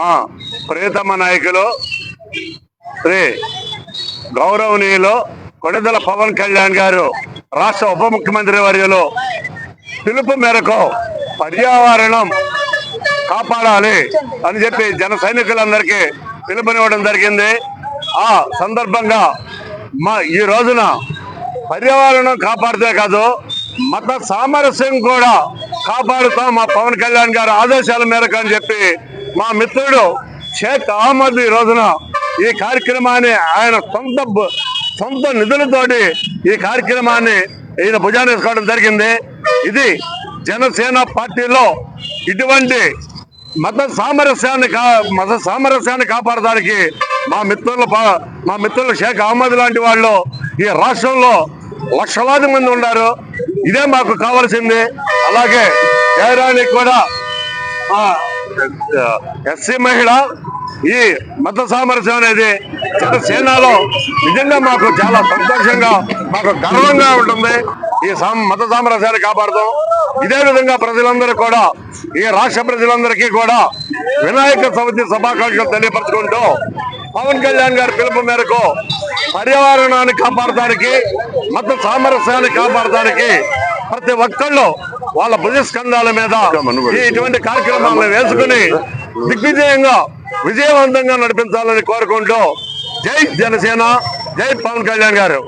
మా ప్రియతమ నాయకులు శ్రీ గౌరవనీయులు కొడదల పవన్ కళ్యాణ్ గారు రాష్ట్ర ఉప ముఖ్యమంత్రి వర్యులు పిలుపు మేరకు పర్యావరణం కాపాడాలి అని చెప్పి జన సైనికులందరికీ పిలుపునివ్వడం జరిగింది. ఆ సందర్భంగా మా ఈ రోజున పర్యావరణం కాపాడితే కాదు మత సామరస్యం కూడా కాపాడుతాం మా పవన్ కళ్యాణ్ గారు ఆదేశాల మేరకు అని చెప్పి మా మిత్రుడు షేక్ అహ్మద్ ఈ రోజున ఈ కార్యక్రమాన్ని ఆయన సొంత సొంత నిధులతోటి ఈ కార్యక్రమాన్ని ఈయన భుజాన్ని వేసుకోవడం జరిగింది. ఇది జనసేన పార్టీలో ఇటువంటి మత సామరస్యాన్ని కా మత సామరస్యాన్ని కాపాడడానికి మా మిత్రుల పా- మా మిత్రులు షేక్ అహ్మద్ లాంటి వాళ్ళు ఈ రాష్ట్రంలో లక్షలాది మంది ఉన్నారు. ఇదే మాకు కావాల్సింది. అలాగే జయరానికి కూడా ఎస్సీ మహిళ ఈ మత సామరస్యం అనేది జనసేనలో నిజంగా మాకు చాలా సంతోషంగా మాకు గర్వంగా ఉంటుంది. ఈ సామ్- మత సామరస్యాన్ని కాపాడుతాం. ఇదే విధంగా ప్రజలందరూ కూడా ఈ రాష్ట్ర ప్రజలందరికీ కూడా వినాయక చవితి శుభాకాంక్షలు తెలియపరచుకుంటూ పవన్ కళ్యాణ్ గారి పిలుపు మేరకు పర్యావరణాన్ని కాపాడటానికి మత సామరస్యాన్ని కాపాడటానికి ప్రతి ఒక్కళ్ళు వాళ్ళ భుజస్కంధాల మీద ఇటువంటి కార్యక్రమాలను వేసుకుని దిగ్విజయంగా విజయవంతంగా నడిపించాలని కోరుకుంటూ జై జనసేన జై పవన్ కళ్యాణ్ గారు.